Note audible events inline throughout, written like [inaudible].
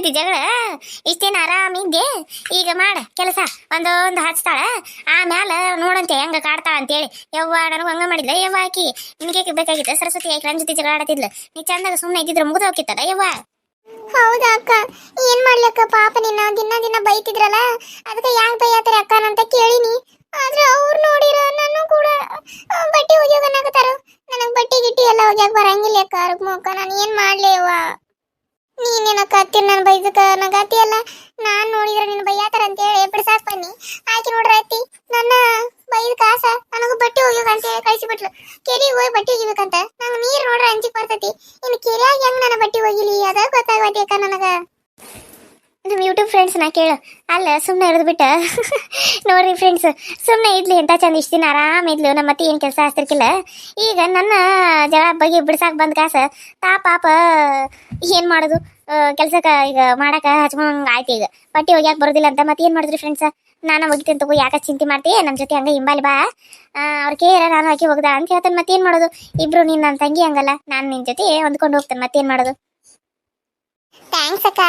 ಜೊತೆ ಜಗಳ ಇಷ್ಟೇನು ಆರಾಮಿದ್ದೆ ಈಗ ಮಾಡ, ಕೆಲಸ. ಒಂದೊಂದು ಹಚ್ತಾಳ. ಆಮ್ಯಾಲ ನೋಡಂತೆ ಹೆಂಗ ಕಾಡ್ತಾಳ ಅಂತೇಳಿ. ಯವ್ವ ನನಗೆ ಹಂಗ ಮಾಡಿದ್ಲ. ಯವ್ವ ಆಕಿ ನಿನಗೆ ಬೇಕಾಗಿತ್ತು ಸರಸ್ವತಿ ಆಕಿ ನನ್ನ ಜೊತೆ ಜಗಳ ಆಡತಿದ್ಲ ನೀ ಚಂದಾಗ ಸುಮ್ಮನೆ ಇದ್ದಿದ್ರೆ ಮುಗಿದು ಹೋಗಿತ್ತಲ್ಲ ಯವ್ವ? ಹೌದಾ ಅಕ್ಕ? ಏನ್ ಮಾಡ್ಲಕ್ಕ ಪಾಪ ನಿನ್ನ? ದಿನ ದಿನ ಬೈತಿದ್ರಲ್ಲ? ಅದಕ್ಕೆ ಯಾಕೆ ಬೈಯತ್ತಾರೆ ಅಕ್ಕ ಅಂತ ಕೇಳಿನಿ. ಆದ್ರೆ ಅವ್ರು ನೋಡಿರ ನಾನು ಕೂಡ ಬಟ್ಟೆ ಒಗ್ಯಾಕ ನನಗೆ ಬಟ್ಟೆ ಗಿಟ್ಟಿ ಎಲ್ಲ ಒಗ್ಯಾಕ ಬರಂಗಿಲ್ಲ ಅಕ್ಕ. ಅಕ್ಕ ನಾನು ಏನ್ ಮಾಡ್ಲಿ ನೀನೇನಕ್ಕ ಅತ್ತಿ ನನ್ನ ಬೈದಕ್ಕ ನಗತಿ ಅಲ್ಲ. ನಾನು ನೋಡಿದ್ರೆ ನಿನ್ನ ಬೈಯಾತಾರ ಅಂತ ಹೇಳಿ ಬಿಡ್ಸಾಕ್ ಬನ್ನಿ. ಆಕಿ ನೋಡ್ರ ಅತ್ತಿ ನನ್ನ ಬೈದ ಕಾಸ ನನಗ ಬಟ್ಟೆ ಒಗ್ಯಾಕ ಅಂತ ಹೇಳಿ ಕಳಿಸಿಬಿಟ್ಲು. ಕೆರೆಗೆ ಹೋಗಿ ಬಟ್ಟೆ ಒಗಿಬೇಕಂತ? ನಂಗೆ ನೀರು ನೋಡ್ರ ಅಂಜಿಕ್ ಬರ್ತೈತಿ. ಇನ್ನು ಕೆರೆಯಾಗ ಹೆಂಗ್ ನನ್ನ ಬಟ್ಟೆ ಒಗಿಲಿ? ಅದ ಗೊತ್ತಾಗತ್ತೆ ಅಕ್ಕ ನನಗ? ನಮ್ಮ ಯೂಟ್ಯೂಬ್ ನಾ ಕೇಳು. ಅಲ್ಲ ಸುಮ್ಮನೆ ಇರೋದು ಬಿಟ್ಟು. ನೋಡ್ರಿ ಫ್ರೆಂಡ್ಸ್ ಸುಮ್ಮನೆ ಇದ್ಲಿ ಎಂತ ಚಂದ ಇಷ್ಟು ದಿನ ಆರಾಮ ಇದ್ಲು, ನಮ್ಮ ಮತ್ತೆ ಏನು ಕೆಲಸ ಆಗ್ತಿರ್ಕಿಲ್ಲ. ಈಗ ನನ್ನ ಬಗ್ಗೆ ಬಿಡ್ಸಾಕ್ ಬಂದ ಕಾಸ, ತಾ ಪಾಪ, ಏನು ಮಾಡೋದು? ಕೆಲ್ಸಕ್ಕೆ ಈಗ ಮಾಡಕ ಹಚ್ಕೊಂಡ್ ಆಯ್ತು ಈಗ. ಪಟ್ಟಿ ಹೋಗ್ಯಾಕೆ ಬರೋದಿಲ್ಲ ಅಂತ, ಮತ್ತೆ ಏನು ಮಾಡಿದ್ರಿ ಫ್ರೆಂಡ್ಸ್ ನಾನು ಒಗಿತೇನೆ ತಗೋ, ಯಾಕೆ ಚಿಂತೆ ಮಾಡ್ತೀಯ ನಮ್ಮ ಜೊತೆ ಹಂಗೆ ಹಿಂಬಾಲಿ ಬಾ. ಅವ್ರ ಕೇರ ನಾನು ಹಾಕಿ ಹೋಗ್ದ ಅಂತ ಹೇಳ್ತಾನೆ, ಮತ್ತೇನು ಮಾಡೋದು? ಇಬ್ರು ನೀನು ನನ್ನ ತಂಗಿ ಹಂಗಲ್ಲ, ನಾನು ನಿನ್ನ ಜೊತೆ ಹೊಂದ್ಕೊಂಡು ಹೋಗ್ತಾನೆ, ಮತ್ತೇನು ಮಾಡೋದು? ಥ್ಯಾಂಕ್ಸ್ ಅಕ್ಕ.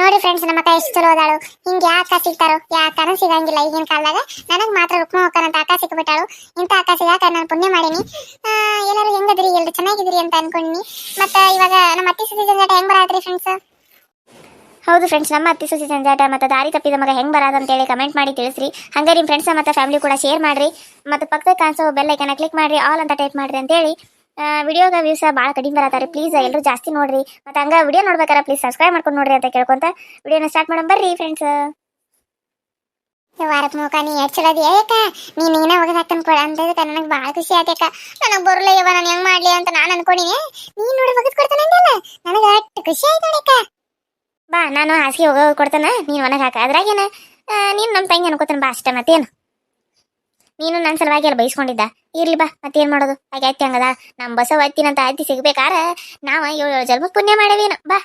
ನೋಡಿ ಫ್ರೆಂಡ್ಸ್ ನಮ್ಮ ಅಕ್ಕ ಎಷ್ಟು ಚಲೋ ಅದಾಳು. ಹಿಂಗೆ ಯಾಕ ಸಿಗ್ತಾರೋ? ಯಾಕನ ಸಿಗಂಗಿಲ್ಲ ಈಗಿನ ಕಾಲದಾಗ? ನನಗೆ ಮಾತ್ರ ರುಕ್ಮ ಹೋಗ್ತಾರಂತ ಅಕ್ಕ ಸಿಕ್ಬಿಟ್ಟಾಳು. ಇಂಥ ಅಕ್ಕ ಸಿಗಾಕ ನಾನು ಪುಣ್ಯ ಮಾಡೀನಿ. ಎಲ್ಲರೂ ಹೆಂಗದ್ರಿ? ಎಲ್ಲರೂ ಚೆನ್ನಾಗಿದ್ರಿ ಅಂತ ಅನ್ಕೊಂಡಿನಿ. ಮತ್ತ, ಇವಾಗ ನಮ್ಮ ಅತ್ತಿ ಸುದ್ದಿ ಜಂಜಾಟ ಹೆಂಗ್ ಬರಾದ್ರಿ ಫ್ರೆಂಡ್ಸ್ ಹೌದು ಫ್ರೆಂಡ್ಸ್ ನಮ್ಮ ಅತ್ತಿ ಸುದ್ದಿ ಸಂಜಾಟ ಮತ್ತು ದಾರಿ ತಪ್ಪಿದ ಮಗ ಹೆಂಗೆ ಬರೋದು ಅಂತೇಳಿ ಕಮೆಂಟ್ ಮಾಡಿ ತಿಳಿಸ್ರಿ. ಹಂಗೆ ನಿಮ್ಮ ಫ್ರೆಂಡ್ಸ್ ಮತ್ತು ಫ್ಯಾಮಿಲಿ ಕೂಡ ಶೇರ್ ಮಾಡಿರಿ. ಮತ್ತು ಪಕ್ಕದ ಕಾಣಿಸೋ ಬೆಲ್ ಕ್ಲಿಕ್ ಮಾಡಿರಿ ಆಲ್ ಅಂತ ಟೈಪ್ ಮಾಡಿರಿ ಅಂತೇಳಿ. ವಿಡಿಯೋಗ ವ್ಯೂಸ್ ಭಾಳ ಕಡಿಮೆ ಬರತ್ತಾರೆ ಪ್ಲೀಸ್ ಎಲ್ಲರೂ ಜಾಸ್ತಿ ನೋಡ್ರಿ. ಮತ್ತು ಹಂಗೆ ವಿಡಿಯೋ ನೋಡ್ಬೇಕಾರೆ ಪ್ಲೀಸ್ ಸಬ್ಸ್ಕ್ರೈಬ್ ಮಾಡ್ಕೊಂಡು ನೋಡ್ರಿ ಅಂತ ಕೇಳ್ಕೊಂತ ವಿಡಿಯೋನ ಸ್ಟಾರ್ಟ್ ಮಾಡೋಣ ಬರ್ರಿ ಫ್ರೆಂಡ್ಸ್ ವಾರದ ಮುಖ ನೀ ಎಷ್ಟು ಚಲೋ ನೀನು ಯಾಕ ನೀನ್ ನೀನ ಒಗದ್ ನನಗೆ ಭಾಳ ಖುಷಿ ಆಯ್ತಕ್ಕ ನನಗೆ ಬರಲ್ಲ ಯವ್ವ, ನಾನು ಹೆಂಗೆ ಮಾಡಲಿ ಅಂತ ನಾನು ಅನ್ಕೊಂಡಿನಿ. ನೀನು ನೋಡಿ ಒಗದ್ ಕೊಡ್ತಾನೆ ನನಗೆ ಅಷ್ಟು ಖುಷಿ ಆಯ್ತು ನೋಡಕ್ಕ ಬಾ, ನಾನು ಹಾಸಿಗೆ ಹೋಗೋ ಕೊಡ್ತಾನೆ. ನೀನು ಒನಗೆ ಹಾಕ. ಅದ್ರಾಗೇನ? ನೀನು ನಮ್ಮ ತಂಗಿ ಅನ್ಕೋತಾನೆ, ಬಾ ಅಷ್ಟೇ ಮತ್ತೇನು. ನೀನು ನನ್ನ ಸಲುವಾಗಿ ಅಲ್ಲಿ ಬೈಸ್ಕೊಂಡಿದ್ದ. ಇರ್ಲಿ ಬಾ ಮತ್ತೇನು ಮಾಡೋದು? ಹಾಗೆ ಐತಿ ಹಂಗದ? ನಮ್ಮ ಬಸವ ಅಂತ ಆಯ್ತಿ ಸಿಗ್ಬೇಕಾರ? ನಾವು ಏಳು ಏಳು ಜನ್ಮಕ್ಕೆ ಪುಣ್ಯ ಮಾಡೇವೇನು? ಬಾ.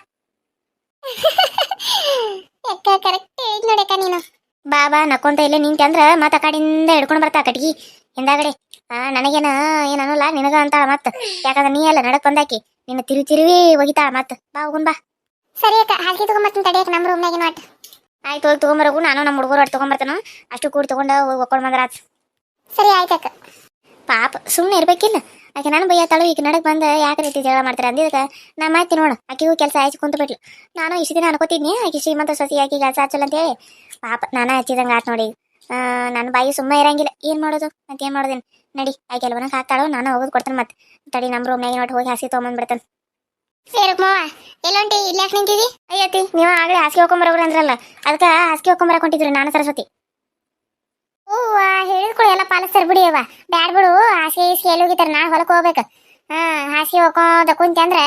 ಅಕ್ಕ ಕರೆಕ್ಟ್ ಹೇಳಿ ನೋಡಕ್ಕ ನೀನು. ಬಾ ಬಾ ನಕ್ಕೊಂತ ಇಲ್ಲೇ ನಿಂತೆ ಅಂದ್ರ ಮತ್ತ ಆ ಕಡೆಯಿಂದ ಹಿಡ್ಕೊಂಡು ಬರ್ತಾ ಕಟ್ಗಿ. ಹಿಂದಾಗಡೆ. ಆ ನನಗೇನ ಏನ್ ಅನ್ನಲ್ಲ ನಿನಗ ಅಂತಾಳ ಮತ್ತ ಯಾಕಂದ್ರೆ ನೀ ಎಲ್ಲ ನಡಕ್ ಬಂದಾಕಿ. ನಿನ್ನ ತಿರು ತಿರುವಿ ಒಗಿತಾಳ ಮತ್ತ ಬಾ ಹೋಗುನ್ ಬಾ. ಸರಿ ಅಕ್ಕ ಹಾಕಿ ತಗೊಂಬರ್ತೀನಿ ತಡಿಯಕ್ಕೆ ನಮ್ಮ ರೂಮ್ನಾಗೆ ನೋಟ್ ಆಯ್ತು ಹೋಗಿ ತಗೊಂಬರಗು. ನಾನು ನಮ್ಮ ಹುಡುಗರು ಒಟ್ಟು ತಗೊಂಬರ್ತಾನ. ಅಷ್ಟು ಕೂರ್ ತಗೊಂಡ ಒಕ್ಕೊಂಡು ಬಂದ್ರ ಆತ್ ಸರಿ ಆಯ್ತಕ್ಕ ಪಾಪ ಸುಮ್ಮನೆ ಇರ್ಬೇಕಿಲ್ಲ ಆಕೆ ನಾನು ಬೈಯತ್ತಾಳು ಈಗ ನಡಕ್ ಬಂದ ಯಾಕೆ ರೀತಿ ಜಗಳ ಮಾಡ್ತಾರೆ ಅಂದಿದ್ದಕ್ಕೆ? ನಾ ಮಾತಿ ನೋಡು ಆಕೆಗೂ ಕೆಲಸ ಆಯ್ತು ಕುಂತು ಬಿಟ್ಲು. ನಾನು ಇಷ್ಟು ದಿನ ಅನ್ಕೋತಿದ್ನಿ ಆಕೆ ಶ್ರೀಮಂತ ಸೊಸಿ ಆಕೆ ಕೆಲಸ ಹಚ್ಚಲ್ಲ ಅಂತ ಹೇಳಿ. ಪಾಪ ನಾನು ಹಚ್ಚಿದಂಗೆ ಆತ್ ನೋಡಿ. ನನ್ನ ಬಾಯಿ ಸುಮ್ಮನೆ ಇರಂಗಿಲ್ಲ. ಏನು ಮಾಡೋದು? ಅಂತ ಏನು ಮಾಡೋದೇನು? ನಡಿ ಆಕೆ ಕೆಲವನ ಹಾಕ್ತಾಳು ನಾನು ಹೋಗೋದು ಕೊಡ್ತಾನೆ ಮತ್ತೆ ತಡಿ ನಮ್ಮ ರೂಮ್ನಾಗ ನೋಡಿ ಹೋಗಿ ಹಾಸಿ ತೊಗೊಂಬಂದ್ಬಿಡ್ತಾನೆ ಮಾವ ಎಲ್ಲೊಂಟಿ ಇಲ್ಲಿ ಯಾಕೆ ನಿಂತೀವಿ ಅಯ್ಯತಿ ನೀವು ಆಗಲೇ ಹಾಸಿಗೆ ಹೋಗ್ಕೊಂಬರೋರು ಅಂದ್ರಲ್ಲ ಅದಕ್ಕೆ ಹಾಸಿಗೆ ಹೋಗ್ಕೊಂಬರಕ್ಕೆ ಹೊಂಟಿದ್ರು ನಾನು ಸರಸ್ವತಿ. ಹೂವ ಹೇಳಿದ್ಕೊಳು ಎಲ್ಲ ಪಾಲಿಸ್ತಾರ ಬಿಡಿ ಅವ್ವ. ಬ್ಯಾಡ್ ಬಿಡು ಈಸಿಗೆ ಎಲ್ಲಿ ಹೋಗಿತಾರ ನಾ ಹೊಲಕ್ಕೆ ಹೋಗ್ಬೇಕು. ಹಾ, ಹಾಸಿಗೆ ಹೋಗೋದ ಕುಂತೆ ಅಂದ್ರೆ,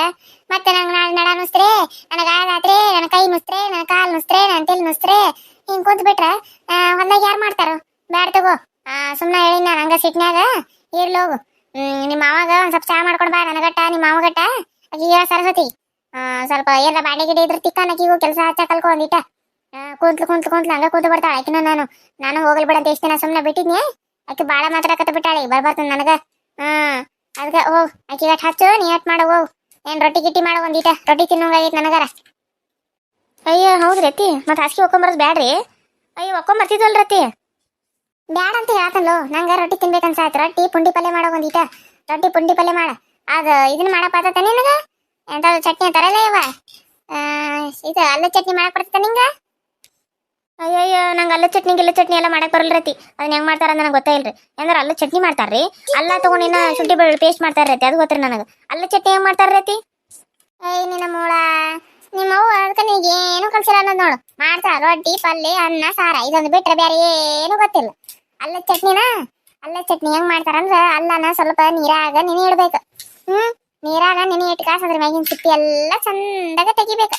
ಮತ್ತೆ ನಂಗೆ ನಾಳೆ ನಡ ನುಸ್ತ್ರೆ ನನಗೆ ಆದಾತ್ರೆ ನನ್ನ ಕೈ ನುಸ್ತ್ರೆ, ನನ್ನ ಕಾಲು ನುಸ್ತ್ರೆ, ನನ್ನ ತೆಲ್ ನುಸ್ತ್ರೆ, ಹಿಂಗ್ ಕುಂತ ಬಿಟ್ರೆ ಹೊಲ್ದಾಗ ಯಾರು ಮಾಡ್ತಾರೋ? ಬ್ಯಾಡ್ ತಗೋ. ಸುಮ್ಮನೆ ಹೇಳಿ ನಾನು ಹಂಗ ಸಿಟ್ನ್ಯಾಗ, ಇರ್ಲಿ ಹೋಗು. ನಿಮ್ಮ ಮಾವಾಗ ಒಂದು ಸ್ವಲ್ಪ ಚಹಾ ಮಾಡ್ಕೊಂಡು ಬಾ ನನಗಟ್ಟ ನಿಮ್ಮ ಮಾವಗಟ್ಟ ಆಕಿ ಸರಸ್ವತಿ. ಸ್ವಲ್ಪ ಎಲ್ಲ ಬಾಂಡೆ ಗಿಡ ಇದ್ರ ತಿಕ್ಕ, ನಕಿಗೂ ಕೆಲಸ ಹಚ್ಚ ಕಲ್ಕೊ ಕುಂತ್ಲು ಕುಂತ್ಲು ಕುಂತ್ಲು, ಹಂಗ ಕೂತು ಬರ್ತಾಳೆ. ಆಕಿನ ನಾನು ನಾನು ಹೋಗಲ್ ಬಿಡ ಅಂತ ಎಷ್ಟು ದಿನ ಸುಮ್ಮನೆ ಬಿಟ್ಟಿದ್ನಿ. ಆಕೆ ಬಾಳ ಮಾತಾಡಕತ್ತ ಬಿಟ್ಟಾಳಿ. ಬರ್ಬಾರ್ದು ನನಗ. ಹ್ಮ್ ಅದಕ್ಕೆ ಹೋಗ್ ಆಕಿ ಗಟ್ ಹಚ್ಚು, ನೀ ಅಟ್ ಮಾಡು ಹೋಗ್ ಏನ್ ರೊಟ್ಟಿ ಗಿಟ್ಟಿ ಮಾಡು ಒಂದೀಟ. ರೊಟ್ಟಿ ತಿನ್ನಂಗಾಗೈತಿ ನನಗಾರ. ಅಯ್ಯ ಹೌದ್ರಿ ಅತ್ತಿ ಮತ್ತೆ ಹಾಸಿಗೆ ಒಕ್ಕೊಂಬರೋದು ಬ್ಯಾಡ್ರಿ. ಅಯ್ಯೋ ಒಕ್ಕೊಂಬರ್ತಿದ್ವಲ್ರಿ ಅತ್ತಿ ಬ್ಯಾಡ ಅಂತ ಹೇಳ್ತಲ್ಲೋ ನಂಗ ರೊಟ್ಟಿ ತಿನ್ಬೇಕನ್ಸಾಯ್ತು ರೊಟ್ಟಿ ಪುಂಡಿ ಪಲ್ಯ ಮಾಡೋ ಒಂದೀಟ. ರೊಟ್ಟಿ ಪುಂಡಿ ಪಲ್ಯ ಮಾಡ. ಅದ ಇದನ್ನ ಮಾಡಕ್ ಬರ್ತೈತೆ ನಿನಗ? ಎಂತ ಚಟ್ನಿ ತರಲೇ ಇವ. ಇದು ಅಲ್ಲ ಚಟ್ನಿ ಮಾಡಕ್ ಬರ್ತೈತೆ ನಿಂಗ? ಅಯ್ಯಯ್ಯ, ನಂಗೆ ಅಲ್ಲ ಚಟ್ನಿ ಗಿಲ್ಲ ಚಟ್ನಿ ಎಲ್ಲ ಮಾಡಕ್ ಬರಲ್ಲ ರೀತಿ ಅದನ್ನ ಹೆಂಗ್ ಮಾಡ್ತಾರ ನನಗೆ ಗೊತ್ತೇ ಇಲ್ರಿ. ಅಂದ್ರೆ ಅಲ್ಲ ಚಟ್ನಿ ಮಾಡ್ತಾರ್ರಿ? ಅಲ್ಲ ತಗೊಂಡಿನ ಶುಂಠಿ ಬೆಳ್ಳುಳ್ಳಿ ಪೇಸ್ಟ್ ಮಾಡ್ತಾರ ರೀತಿ ಅದು ಗೊತ್ತಿರಿ ನನಗೆ. ಅಲ್ಲ ಚಟ್ನಿ ಹೆಂಗ್ ಮಾಡ್ತಾರ ರೀತಿ ಏಯ್, ನಿನ್ನ ಮೂಳ. ನಿಮ್ಮ ಅವ್ವ ಅದಕ್ಕೆ ನಿನಗೆ ಏನು ಕಲ್ಸಿಲ್ಲ ಅನ್ನೋದು ನೋಡು. ಮಾಡ್ತಾಳ ರೊಟ್ಟಿ ಪಲ್ಯ ಅನ್ನ, ಸಾರ. ಇದೊಂದು ಬಿಟ್ರೆ ಬೇರೆ ಏನು ಗೊತ್ತಿಲ್ಲ. ಅಲ್ಲ ಚಟ್ನಿನ? ಅಲ್ಲ ಚಟ್ನಿ ಹೆಂಗ್ ಮಾಡ್ತಾರಂದ್ರೆ ಅಲ್ಲನ ಸ್ವಲ್ಪ ನೀರಾಗ ನೆನೆ ಇಡ್ಬೇಕು. ಹ್ಮ್? ನೀರಾಗ ನೆನೆ ಇಟ್ಟು ಕಾಸು ಅದ್ರ ಮ್ಯಾಗಿನ ಸಿಪ್ಪಿ ಎಲ್ಲ ಚಂದಾಗ ತೆಗಿಬೇಕು.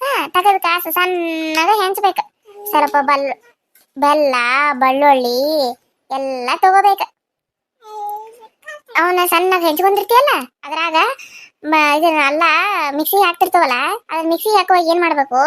ಹಾ, ತೆಗೆದ ಕಾಸು ಸಣ್ಣಗ ಹೆಂಚ್ಬೇಕು. ಸ್ವಲ್ಪ ಬಲ್, ಬೆಲ್ಲ, ಬೆಳ್ಳುಳ್ಳಿ ಎಲ್ಲ ತಗೋಬೇಕು. ಅವನ್ನ ಸಣ್ಣಗೆ ಹೆಂಚ್ಕೊಂಡಿರ್ತೀಯಲ್ಲ, ಅದ್ರಾಗ ಇದನ್ನ ಅಲ್ಲ ಮಿಕ್ಸಿ ಹಾಕ್ತಿರ್ತವಲ್ಲ ಅದ್ರ ಮಿಕ್ಸಿ ಹಾಕುವಾಗ ಏನು ಮಾಡಬೇಕು?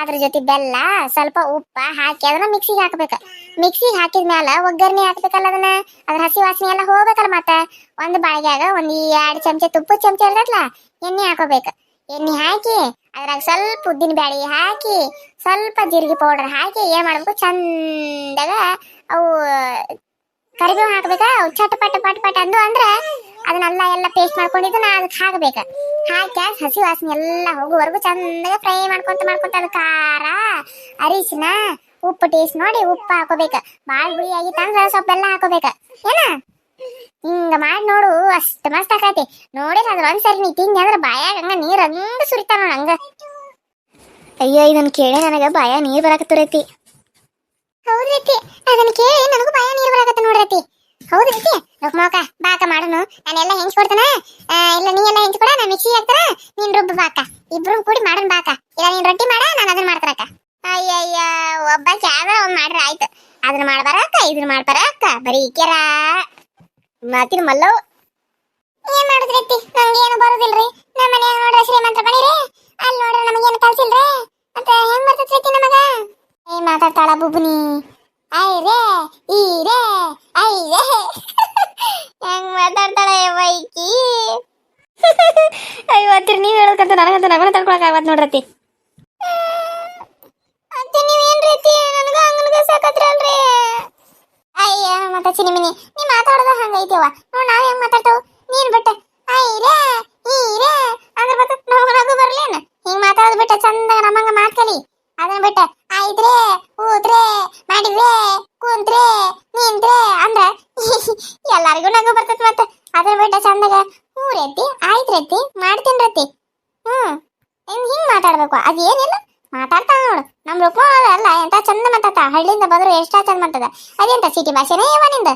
ಅದ್ರ ಜೊತೆ ಬೆಲ್ಲ, ಸ್ವಲ್ಪ ಉಪ್ಪ ಹಾಕಿ ಅದನ್ನ ಮಿಕ್ಸಿಗೆ ಹಾಕ್ಬೇಕು. ಮಿಕ್ಸಿಗೆ ಹಾಕಿದ್ಮ್ಯಾಲ ಒಗ್ಗರಣೆ ಹಾಕ್ಬೇಕಲ್ಲ ಅದನ್ನ, ಅದ್ರ ಹಸಿ ವಾಸನೆ ಎಲ್ಲ ಹೋಗ್ಬೇಕಲ್ಲ ಮತ್ತೆ? ಒಂದು ಬಾಳ್ಗ್ಯಾಗ ಒಂದು ಎರಡ್ ಚಮಚ ತುಪ್ಪದ ಚಮಚ ಇರ್ತೈತ್ಲ, ಎಣ್ಣೆ ಹಾಕೋಬೇಕು. ಎಣ್ಣೆ ಹಾಕಿ, ಅದ್ರಾಗ ಸ್ವಲ್ಪ ಉದ್ದಿನ ಬ್ಯಾಳಿ ಹಾಕಿ, ಸ್ವಲ್ಪ ಜೀರಿಗೆ ಪೌಡರ್ ಹಾಕಿ, ಏನು ಮಾಡಬೇಕು? ಚಂದಾಗ ಅವು ಕರಿಬೇವು ಹಾಕ್ಬೇಕ, ಅವು ಚಟ್ ಪಟ್ ಪಟ್ ಪಟ್ ಅಂದು ಅಂದ್ರೆ ಅದನ್ನೆಲ್ಲ ಎಲ್ಲ ಪೇಸ್ಟ್ ಮಾಡ್ಕೊಂಡಿದ್ದನ್ನ ಅದಕ್ಕೆ ಹಾಕ್ಬೇಕ. ಹಾಕಿ ಹಸಿ ವಾಸನೆ ಎಲ್ಲ ಹೋಗುವವರೆಗೂ ಚಂದಾಗ ಫ್ರೈ ಮಾಡ್ಕೊಂತ ಮಾಡ್ಕೊಂತ ಅದು ಖಾರ, ಅರಿಶಿನ, ಉಪ್ಪು ಟೇಸ್ಟ್ ನೋಡಿ ಉಪ್ಪು ಹಾಕೋಬೇಕು. ಭಾಳ ಹುಳಿ ಆಗಿತ್ತಂದ್ರೆ ಸ್ವಲ್ಪ ಬೆಲ್ಲ ಹಾಕೋಬೇಕು. ಏನ? ಹಿಂಗ ಮಾಡಿ ನೋಡು, ಅಷ್ಟ ಮಸ್ತ್ ಆಕತಿ. ನೋಡಿ ಅದ್ರ ಒಂದ್ಸರಿ ನೀ ತಿಂದ ಅಂದ್ರ ಬಾಯಾಗ ಹಂಗ ನೀರ್ ಹಂಗ ಸುರಿತಾವ ನೋಡ ಹಂಗ. ಅಯ್ಯೋ ಇದನ್ನ ಕೇಳಿ ನನಗೆ ಬಾಯಾ ನೀರು ಬರಕತ್ತರತಿ ಹೌದ್ರೈತಿ ಅದನ್ನ ಕೇಳಿ ನನಗೂ ಬಾಯ ನೀರ್ ಬರಾಕತ್ತ ನೋಡ್ರೈತಿ ಹೌದ್ರೈತಿ ರುಕ್ಮೋಕ ಬಾಕ ಮಾಡೋನು. ನಾನೆಲ್ಲ ಹೆಂಚ್ ಕೊಡ್ತಾನ? ಇಲ್ಲ ನೀ ಎಲ್ಲ ಹೆಂಚ್ ಕೊಡ ನಾ ಮಿಕ್ಸಿ ಹಾಕ್ತಾರ ನೀನ್ ರುಬ್ಬ ಬಾಕ ಇಬ್ರು ಕೂಡಿ ಮಾಡೋಣ ಬಾಕ ಇಲ್ಲ ನೀನ್ ರೊಟ್ಟಿ ಮಾಡ, ನಾನು ಅದನ್ನ ಮಾಡ್ತಾರಕ್ಕ ಅಯ್ಯಯ್ಯ ಒಬ್ಬ ಯಾವ್ದಾರ ಒಂದ್ ಮಾಡ್ರ, ಆಯ್ತು. ಅದನ್ನ ಮಾಡ್ಬಾರಕ್ಕ ಇದನ್ನ ಮಾಡ್ಬಾರಕ್ಕ ಬರೀ ಕೆರ. ಮಾತಿನ ಮಲ್ಲವ್ ಏನ್ ಮಾಡುದ್ರೈತಿ ನಂಗೆ ಏನು ಬರೋದಿಲ್ರಿ. ನಮ್ಮ ಮನ್ಯಾಗ ನೋಡ್ರ ಶ್ರೀಮಂತ ಬಣಿರಿ ಅಲ್ಲಿ ನೋಡ್ರ ನಮಗೇನು ಕಲ್ಸಿಲ್ರಿ ಅಂತ ಹೆಂಗ್ ಬರ್ತೈತಿ ನಮಗ? ಏ, ಮಾತಾಡ್ತಾಳ ಬುಬ್ನಿ ಐ ರೇ, ಈ ರೇ, ಐ ರೇ. [laughs] ಹೆಂಗ್ ಮಾತಾಡ್ತಾಳ ಬೈಕಿ [laughs] ಅಯ್ಯೋ ಹತ್ತಿರ ನೀವು ಹೇಳೋದಕ್ಕಂತ ನನಗಂತ ನಗನ ತಡ್ಕೊಳಕ್ ಆಗತ್ ನೋಡ್ರತಿ ಅತ್ತೆ ನೀವೇನ್ ರೀತಿ ನನಗ ಹಂಗನ್ಗ ಸಾಕತ್ರಲ್ರಿ ಅಯ್ಯ ಮತ್ತ ಚಿನಿಮಿನಿ ನೀ ಮಾತಾಡೋದ ಹಂಗೈತಿವ ನೋಡ್ ನಾವ್ ಹೆಂಗ್ ಮಾತಾಡ್ತಾವ? ನೀನ್ ಬಿಟ್ಟ. ಐರೇ ಈರೇ ಅಂದ್ರ ಮತ್ತ ನಗು ಬರ್ಲೇನ? ಹಿಂಗ್ ಮಾತಾಡೋದ್ ಬಿಟ್ಟ ಚಂದ ನಮ್ಮಂಗ ಮಾತ್ ಕಲಿ. ಅದನ್ನ ಬಿಟ್ಟ ಐದ್ರೆ ಊತ್ರೆ ಮಾಡಿದ್ರೆ ಕುಂತ್ರೆ ನಿಂತ್ರೆ ಅಂದ್ರ ಎಲ್ಲಾರಿಗೂ ನಗು ಬರ್ತೈತಿ ಮತ್ತ. ಅದನ್ ಬಿಟ್ಟ ಚಂದಾಗ ಹ್ಞೂ ರೆತ್ತಿ ಆಯ್ತ್ ಮಾಡ್ತೀನಿ ರತ್ತಿ. ಹ್ಮ್. ಹಿಂಗ್ ಮಾತಾಡ್ಬೇಕು. ಅದೇನಿಲ್ಲ. ಮಾತಾಡ್ತಾಳ ನೋಡು. ನಮ್ ರೂಪ ಹಳ್ಳಿಯಿಂದ ಬಂದ್ರು ಎಷ್ಟ ಚಂದ ಮಾತಾಡ ಅದೆಂತ ಸಿಟಿ ಭಾಷೆನೇ? ಯಾವ ನಿಂದ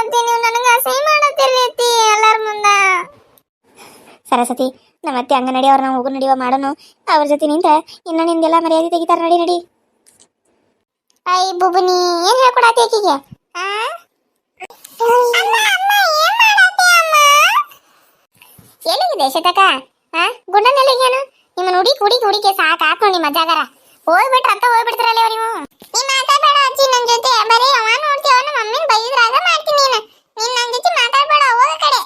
ಅದೇ ನೀವು ನನಗೆ ಅಸಹ್ಯ ಮಾಡತ್ತಿರ್ಲೈತಿ ಎಲ್ಲರ ಮುಂದ. ಸರಸ್ವತಿ ನಮ್ಮ ಅತ್ತೆ ಹಂಗ ನಡಿ ಅವ್ರ ನಾವು ಹೋಗು ನಡಿವ ಮಾಡೋನು. ಅವ್ರ ಜೊತೆ ನಿಂತ ಇನ್ನ ನಿಂದೆಲ್ಲ ಮರ್ಯಾದೆ ತೆಗಿತಾರ ನಡಿ ನಡಿ. ಐ ಬುಬುನಿ ಏನ್ ಹೇಳ್ಕೊಡತ್ತೆ ಆಕಿಗೆ? ಎಲ್ಲಿಗಿದೆ ಶತಕ? ಹಾ ಗುಂಡನ್ ಎಲ್ಲಿಗೇನು ನಿಮ್ಮ ಹುಡಿ ಕುಡಿ ಕುಡಿಕೆ ಸಾಕು ಹಾಕ್ ನೋಡಿ ನಿಮ್ಮ ಜಾಗರ ಹೋಗ್ಬಿಟ್ರ ಅಂತ ಹೋಗ್ಬಿಡ್ತಾರಲ್ಲ ನೀವು? ನೀ ಮಾತಾಡಬೇಡ ಅಜ್ಜಿ ನನ್ನ ಜೊತೆ. ಬರೀ ಅವ ನೋಡ್ತೀವ ನಮ್ಮ ಮಮ್ಮಿನ ಬೈದ್ರಾಗ ಮಾಡ್ತೀನಿ ನೀನು. ನೀನ್ ನನ್ ಜೊತೆ ಮಾತಾಡಬೇಡ ಹೋಗ ಕಡೆ.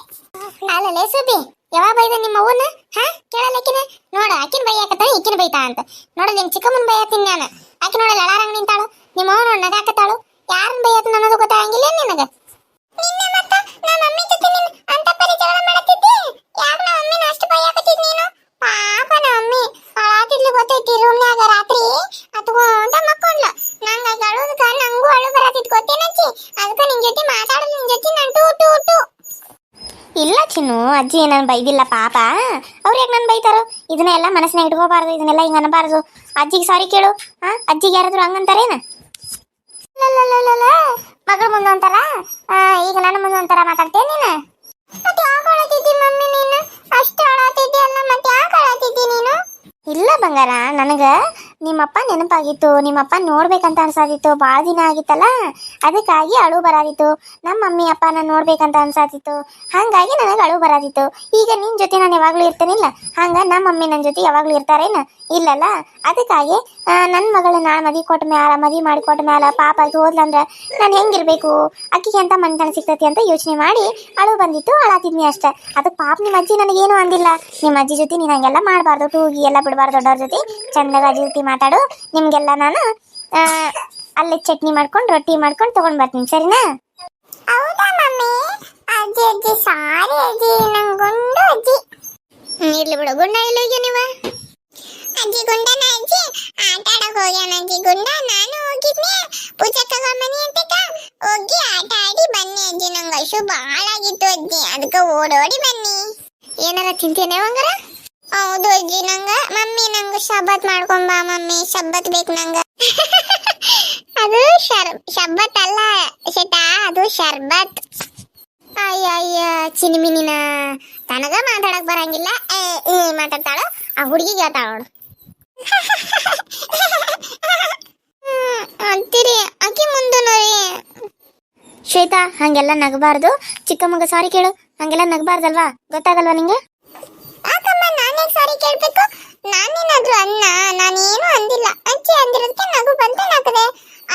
ಅಲ್ಲಲೇ ಸುಬ್ಬಿ. ಯಾವಾಗ ಬೈದ ನಿಮ್ಮ ಅವ್ವನ ಹಾ? ಕೇಳಲಕ್ಕಿನ ನೋಡ ಆಕಿನ ಬೈಯಾಕತ್ತಾಳ ಈಕಿನ ಬೈತಾ ಅಂತ. ನೋಡ ನಿಮ್ ಚಿಕ್ಕಮ್ಮನ ಬೈಯಾತೀನಿ ನಾನು. ಆಕಿ ನೋಡ ಲಳಾರಂಗ್ ನಿಂತಾಳು. ನಿಮ್ಮ ಅವ್ವ ನೋಡ್ ನಗಾಕತ್ತಾಳು. ಯಾರನ್ನ ಬೈಯಾತ ಅನ್ನೋದು ಗೊತ್ತಾಗಂಗಿಲ್ಲ ನಿನಗ? ನಿನ್ನ ಮತ್ತ ನಮ್ಮ ಮಮ್ಮಿ ಜೊತೆ ನೀನು ಅಂತ ಪರಿಚಯ ಮಾಡತ್ತಿದ್ದಿ? ಯಾಕ ನಮ್ಮ ಮಮ್ಮಿನ ಅಷ್ಟು ಬೈಯಾಕತ್ತಿದ್ ನೀನು? ಪಾಪ ನಮ್ಮ ಅಳಾತಿದ್ಲು ಗೊತ್ತೈತಿ ರಾತ್ರಿ ಅತ್ಕೊಂತ ಮಕ್ಕೊಂಡ್ಲು. ನಂಗ ಅಳುದಕ್ಕ ನಂಗೂ ಅಳು ಬರತ್ತಿದ್ ಗೊತ್ತೇನಚ್ಚಿ ಅದಕ್ಕ ನಿನ್ ಜೊತೆ ಮಾತಾಡಲು ನಿನ್ ಜೊತೆ ನಾನು ಟೂ ಟೂ ಟೂ. ಇಲ್ಲ ಚಿನ್ನು, ಅಜ್ಜಿ ನಾನು ಬೈದಿಲ್ಲ ಪಾಪ. ಅವ್ರು ಯಾಕೆ ನಾನು ಬೈತಾರೋ? ಇದನ್ನ ಎಲ್ಲ ಮನಸ್ಸಿನಾಗ ಇಟ್ಕೋಬಾರ್ದು, ಇದನ್ನೆಲ್ಲ ಹಿಂಗ ಅನ್ನಬಾರ್ದು ಅಜ್ಜಿಗೆ ಸಾರಿ ಕೇಳು. ಹಾ ಅಜ್ಜಿಗೆ ಯಾರಾದ್ರೂ ಹಂಗಂತಾರೇನ? ಮಗಳ ಮುಂದೆ ಅಂತಾರ ಈಗ ನನ್ನ ಮುಂದೆ ಅಂತಾರ ಮಾತಾಡ್ತೇನೆ ನೀನು? ಬಂಗಾರ ನನಗೆ ನಿಮ್ಮಪ್ಪ ನೆನಪಾಗಿತ್ತು, ನಿಮ್ಮಪ್ಪ ನೋಡ್ಬೇಕಂತ ಅನ್ಸಾತಿತ್ತು ಭಾಳ ದಿನ ಆಗಿತ್ತಲ್ಲ? ಅದಕ್ಕಾಗಿ ಅಳು ಬರಾದಿತ್ತು. ನಮ್ಮ ಮಮ್ಮಿ ಅಪ್ಪನ ನೋಡ್ಬೇಕಂತ ಅನ್ಸಾತಿತ್ತು. ಹಾಗಾಗಿ ನನಗೆ ಅಳು ಬರಾದಿತ್ತು. ಈಗ ನಿನ್ನ ಜೊತೆ ನಾನು ಯಾವಾಗಲೂ ಇರ್ತೇನಿಲ್ಲ? ಹಂಗ ನಮ್ಮ ಮಮ್ಮಿ ನನ್ನ ಜೊತೆ ಯಾವಾಗಲೂ ಇರ್ತಾರೇನ? ಇಲ್ಲಲ್ಲ? ಅದಕ್ಕಾಗಿ ನನ್ನ ಮಗಳ ನಾಳೆ ಮದಿ ಕೊಟ್ಟ ಮ್ಯಾಲ ಮದಿ ಮಾಡಿ ಕೊಟ್ಟ ಮ್ಯಾಲ ಪಾಪ ಅದು ಹೋದ್ಲಂದ್ರ ನಾನು ಹೆಂಗಿರ್ಬೇಕು? ಅಕ್ಕಿಗೆ ಅಂತ ಮನ್ತನ ಸಿಗ್ತೈತಿ ಅಂತ ಯೋಚನೆ ಮಾಡಿ ಅಳು ಬಂದಿತ್ತು, ಅಳಾತಿದ್ನಿ ಅಷ್ಟೆ. ಅದು ಪಾಪ ನಿಮ್ಮ ಅಜ್ಜಿ ನನಗೇನು ಅಂದಿಲ್ಲ. ನಿಮ್ಮ ಅಜ್ಜಿ ಜೊತೆ ನೀನು ಹಂಗೆಲ್ಲ ಮಾಡಬಾರ್ದು. ಟೂಗಿ ಎಲ್ಲ ಬಿಡಬಾರ್ದು ದೊಡ್ಡವ್ರ ಜೊತೆ. ಚಂದಾಗ ಅಜ್ಜಿ ಜೊತೆ ಮಾತಾಡು, ನಿಮಗೆಲ್ಲ ನಾನು ಅಲ್ಲಿ ಚಟ್ನಿ ಮಾಡ್ಕೊಂಡು, ರೊಟ್ಟಿ ಮಾಡ್ಕೊಂಡು ತಗೊಂಡ್ ಬರ್ತೀನಿ, ಸರಿನಾ? ಹೌದಾ ಮಮ್ಮಿ? ಅಜ್ಜಿ ಅಜ್ಜಿ, ಸಾರಿ ಅಜ್ಜಿ ನಂಗೊಂಡು ಅಜ್ಜಿ. ಇರ್ಲಿ ಬಿಡು, ಗುಂಡ ಎಲ್ಲಿ ಹೋಗಿ ನೀವ? ಅಜ್ಜಿ, ಗುಂಡನ ಅಜ್ಜಿ ಆಟ ಆಡಕ್ ಹೋಗ್ಯಾನ ಅಜ್ಜಿ, ಗುಂಡ, ನಾನು ಹೋಗಿದ್ನಿ. ಪೂಜೆ ತಗೊಂಬನಿ ಅಂತ ಹೋಗಿ ಆಟ ಆಡಿ ಬನ್ನಿ ಅಜ್ಜಿ, ನಂಗೆ ಶುಭಾಳಾಗಿತ್ತು ಬಹಳ ಆಗಿತ್ತು ಅಜ್ಜಿ ಅದಕ್ಕೆ ಓಡೋಡಿ ಬನ್ನಿ. ಏನಾರ ತಿಂತೇನೆ ಹಂಗಾರ? ಹೌದು, ಅಜ್ಜಿ. ನಂಗ, ಮಮ್ಮಿ ನಂಗ ಶಬ್ಬತ್ ಮಾಡ್ಕೊಂಬ ಮಮ್ಮಿ. ಶಬ್ಬತ್ ಬೇಕು ನಂಗ. [laughs] ಅದು ಶಬ್ಬತ್ ಅಲ್ಲ ಶೇಟಾ ಅದು ಶರ್ಬತ್. ಅಯ್ಯಯ್ಯ, ಚಿನಿಮಿನಿನ. ತನಗ ಮಾತಾಡಕ್ ಬರಂಗಿಲ್ಲ. ಏ ಏ, ಮಾತಾಡ್ತಾಳ. ಆ ಹುಡುಗಿಗೆ ಹೇಳ್ತಾಳ ನೋಡು. [laughs] ಅಂತೀರಿ. ಆಕಿ ಮುಂದೆ ನೋಡಿ ಶ್ವೇತಾ, ಹಂಗೆಲ್ಲ ನಗಬಾರ್ದು. ಚಿಕ್ಕಮ್ಮಗ ಸಾರಿ ಕೇಳು. ಹಂಗೆಲ್ಲ ನಗಬಾರ್ದಲ್ವಾ? ಗೊತ್ತಾಗಲ್ವಾ ನಿಂಗೆ? ನಾನೇ ಸಾರಿ ಕೇಳ್ಬೇಕು? ನಾನೇನಾದ್ರೂ ಅನ್ನ ನಾನೇನು ಅಂದಿಲ್ಲ. ಅಜ್ಜಿ ಅಂದಿರೋದಕ್ಕೆ ನಗು ಬಂತು ನಗದೆ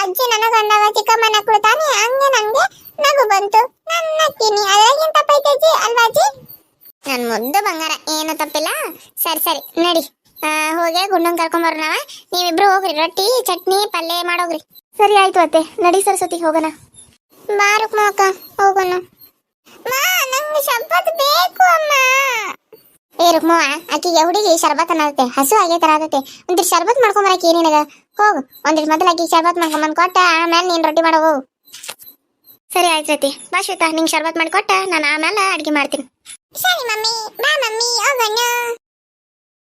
ಅಜ್ಜಿ ನನಗ ಅಂದಾಗ ಚಿಕ್ಕಮ್ಮ ನಕ್ಕಳು ಹಂಗೆ ನಂಗೆ ನಗು ಬಂತು. ನಾನು ನಗ್ತೀನಿ. ಅದ್ರಾಗಿಂತ ತಪ್ಪೈತೆ ಅಜ್ಜಿ? ಅಲ್ವಾ ಅಜ್ಜಿ? ನನ್ ಮುದ್ದು ಬಂಗಾರ, ಏನು ತಪ್ಪಿಲ್ಲ. ಸರಿ ಸರಿ, ನಡಿ. ಹೋಗಿ ಗುಂಡನ್ ಕರ್ಕೊಂಬರ್ ನಾವ. ನೀವಿಬ್ರು ಹೋಗ್ರಿ, ರೊಟ್ಟಿ, ಚಟ್ನಿ, ಪಲ್ಯ ಮಾಡೋಗ್ರಿ. ಸರಿ, ಆಯ್ತು ಅತ್ತೆ. ನಡಿ ಸರಸ್ವತಿ, ಹೋಗೋಣ. ಬಾರುಕ್ ಮೋಕ ಹೋಗೋಣ ಮಾ ನಂಗೆ ಶಪತ್ ಬೇಕು ಅಮ್ಮ ಏ ರುಕ್ಮವ್ವ, ಆಕಿಗೆ ಹುಡುಗಿ ಶರ್ಬತ್ ಅನ್ನತ್ತೆ ಹಸು ಆಗೈತರ ಆದತ್ತೆ ಒಂದಿಟ್ ಶರ್ಬತ್ ಮಾಡ್ಕೊಂಬರಕ್ಕೆ ಏನಿನಗ ಹೋಗು ಒಂದಿಟ್ ಮೊದಲು ಆಕಿ ಶರ್ಬತ್ ಮಾಡ್ಕೊಂಬಂದು ಕೊಟ್ಟ, ಆಮೇಲೆ ನೀನ್ ರೊಟ್ಟಿ ಮಾಡೋ, ಹೋಗು. ಸರಿ ಆಯ್ತು ಅತ್ತೆ ಬಾ ಶ್ವೇತಾ, ನಿಂಗೆ ಶರ್ಬತ್ ಮಾಡಿಕೊಟ್ಟ ನಾನು ಆಮೇಲೆ ಅಡುಗೆ ಮಾಡ್ತೀನಿ. ಸರಿ ಮಮ್ಮಿ, ಬಾ ಮಮ್ಮಿ, ಹೋಗೋಣ.